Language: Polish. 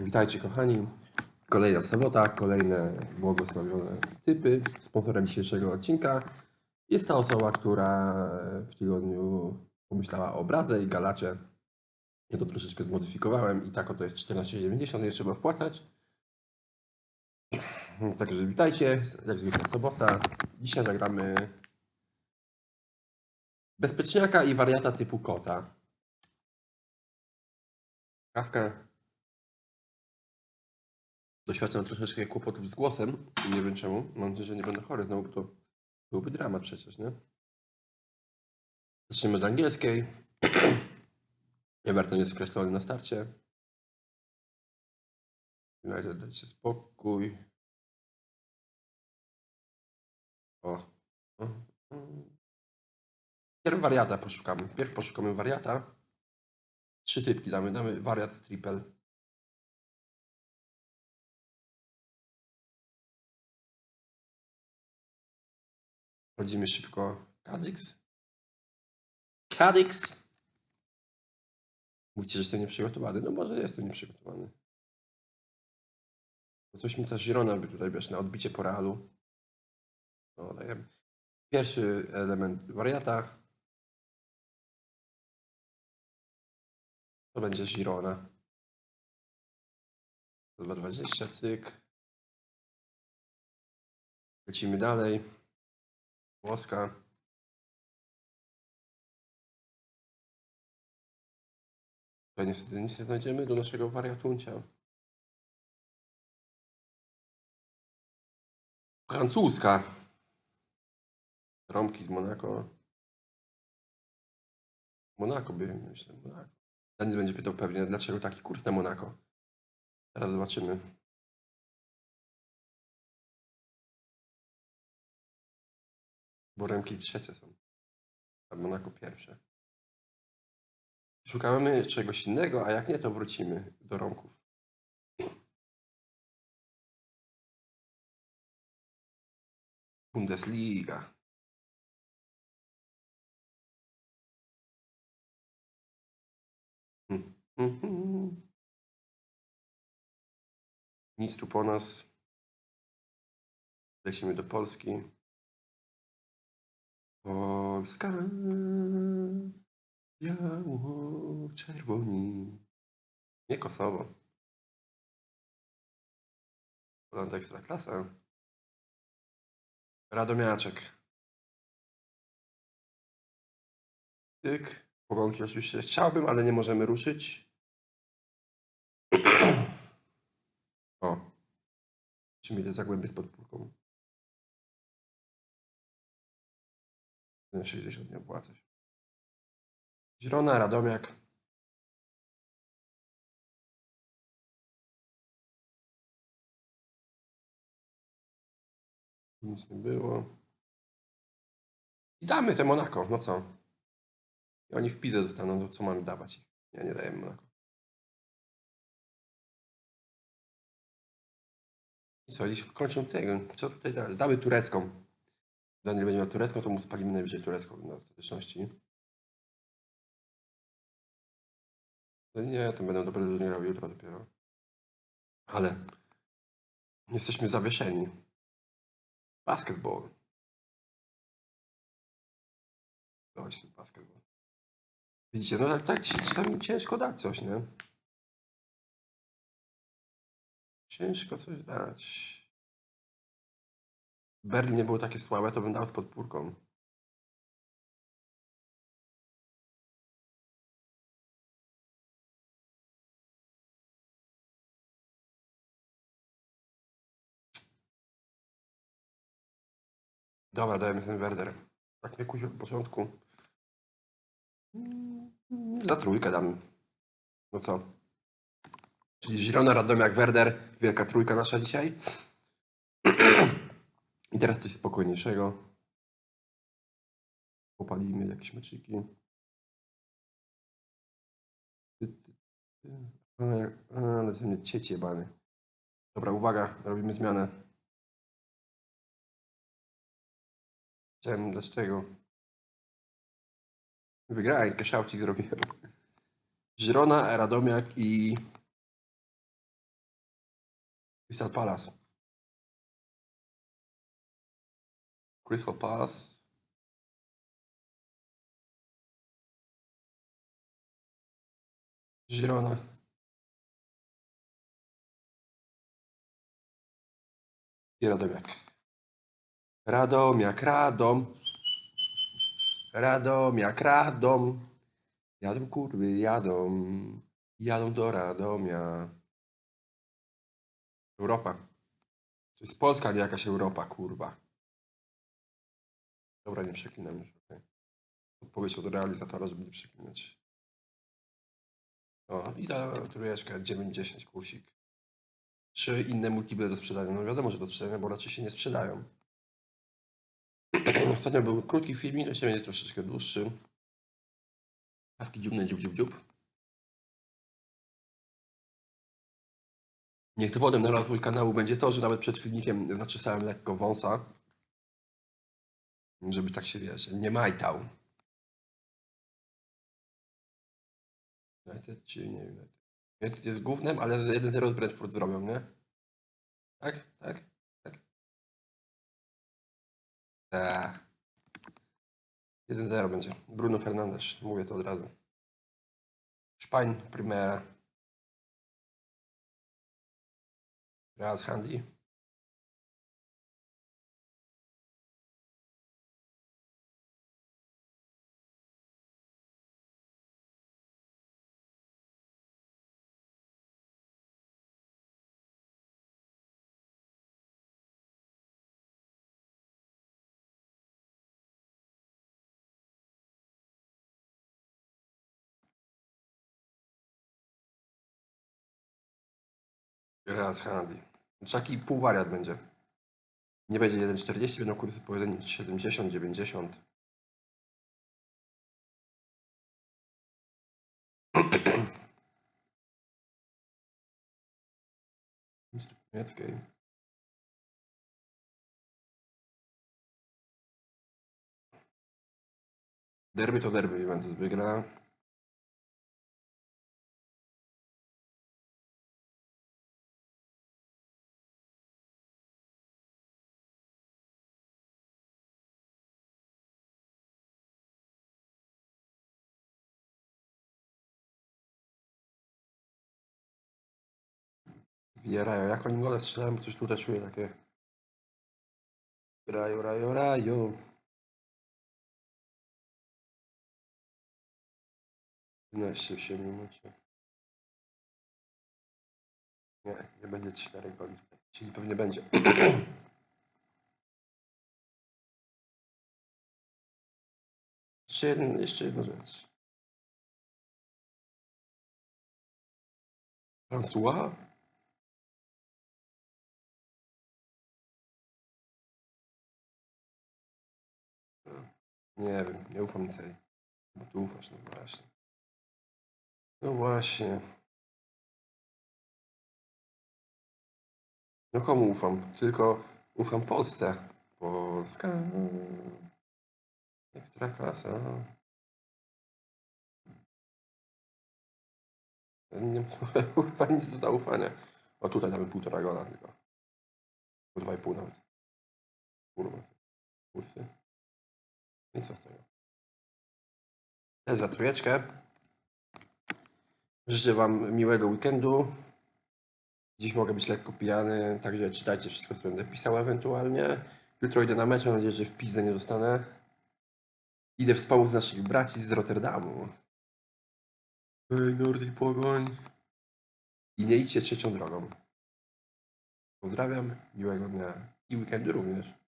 Witajcie kochani. Kolejna sobota, kolejne błogosławione typy. Sponsorem dzisiejszego odcinka jest ta osoba, która w tygodniu pomyślała o obradze i galacie. Ja to troszeczkę zmodyfikowałem i tak oto jest 14,90, nie trzeba wpłacać. Także witajcie, jak zwykle sobota. Dzisiaj nagramy bezpieczniaka i wariata typu kota. Kawkę Doświadczam troszeczkę kłopotów z głosem. Nie wiem czemu. Mam nadzieję, że nie będę chory znowu, bo to byłby dramat przecież, nie? Zaczniemy od angielskiej. Everton jest skreślony na starcie. United dajcie spokój. O. o. Pierw wariata poszukamy. Pierw poszukamy wariata. Trzy typki damy. Damy wariat triple. Wchodzimy szybko. Cadix. Cadix. Mówicie, że jestem nieprzygotowany. No może jestem nieprzygotowany. Bo Coś mi ta Girona by tutaj, wiesz, na odbicie po realu. No, dajemy. Pierwszy element wariata. To będzie Girona. 220, cyk. Lecimy dalej. Włoska. Tutaj niestety nic nie znajdziemy do naszego wariatuncia. Francuska. Trąbki z Monako. Monako by, myślę, Monako. Nie będzie pytał pewnie, dlaczego taki kurs na Monako. Teraz zobaczymy. Bo remki trzecie są. A Monako pierwsze. Szukamy czegoś innego, a jak nie, to wrócimy do rąków. Bundesliga. Hmm. Mhm. Nic tu po nas. Lecimy do Polski. Polska biało-czerwoni. Nie Kosowo. Polanda ekstra klasa. Radomiaczek. Tyk. Pogonki oczywiście chciałbym, ale nie możemy ruszyć. O. Czy mi zagłębię z podpórką? 60 nie opłaca się. Zielona, Radomiak. Nic nie było. I damy te Monako, no co? I oni w pizę dostaną, to co mamy dawać ich? Ja nie daję Monako. I co, dziś kończą tego. Co tutaj dalej? Damy turecką. Daniel będzie miał turecką, to mu spalimy najwyżej turecką na ostateczności. No nie, to będą dobre turnierowi jutro dopiero. Ale jesteśmy zawieszeni. Basketball. Ten basketball. Widzicie, no tak, tak czasami ciężko dać coś, nie? Ciężko coś dać. Berlin nie było takie słabe, to bym dał z podpórką. Dobra, dajemy ten Werder. Tak mnie kusił od początku. Za trójkę damy. No co? Czyli Zielona, Radomiak, Werder. Wielka trójka nasza dzisiaj. I teraz coś spokojniejszego. Popalimy jakieś meczyki. Ale, ze mnie ciecie bany. Dobra, uwaga, robimy zmianę. Chciałem dlaczego? Wygrałem, tak, Zielona, Radomiak i Crystal Palace. Crystal Palace. Girona. I Radomiak. Radomiak, Radom. Radomiak, Radom. Jadą kurwy, jadą. Jadą do Radomia. Europa. To jest Polska, nie jakaś Europa, kurwa. Dobra, nie przeklinam już. Okay. Odpowiedź od realizatora, żeby nie przeklinać. O, i ta trójeczka 9-10 kursik. Trzy inne multiple do sprzedania. No wiadomo, że do sprzedania, bo raczej się nie sprzedają. Ostatnio był krótki filmik, się będzie troszeczkę dłuższy. Kawki dziubne, dziób, dziób, dziób. Niech dowodem na rozwój kanału będzie to, że nawet przed filmikiem zaczesałem lekko wąsa. Żeby tak się wiesz, nie majtał. United czy nie United? United jest głównym, ale 1-0 z Brentford zrobią, nie? Tak? Tak? Tak? Tak. 1-0 będzie. Bruno Fernandes, mówię to od razu. Szpań, Primera. Real z Handy. Real z Handy. Taki półwariat będzie. Nie będzie 1,40, będą kursy po 1,70, 90. Mistrz niemieckiej. Derby to derby, Juventus wygra. Rajo, jak oni gole strzelają, coś tutaj czuję takie. Rajo, rajo, rajo. Naście się minucie. Nie, nie będzie 4 goli. Czyli pewnie będzie. jeszcze, jeden, jeszcze jedna rzecz. François? Nie wiem, nie ufam tej. Bo tu ufasz, no właśnie. No właśnie. No komu ufam? Tylko ufam Polsce. Polska. Ekstra klasa. Nie mam nic do zaufania. O tutaj nawet półtora gola tylko. Dwa i pół nawet. Kurwa. Kursy. I co z tego? Też za trójeczkę. Życzę Wam miłego weekendu. Dziś mogę być lekko pijany, także czytajcie wszystko, co będę pisał ewentualnie. Jutro idę na mecz, mam nadzieję, że w pizdę nie dostanę. Idę wspomóc naszych braci z Rotterdamu. Ej, Nordic Pogoń. I nie idźcie trzecią drogą. Pozdrawiam, miłego dnia i weekendu również.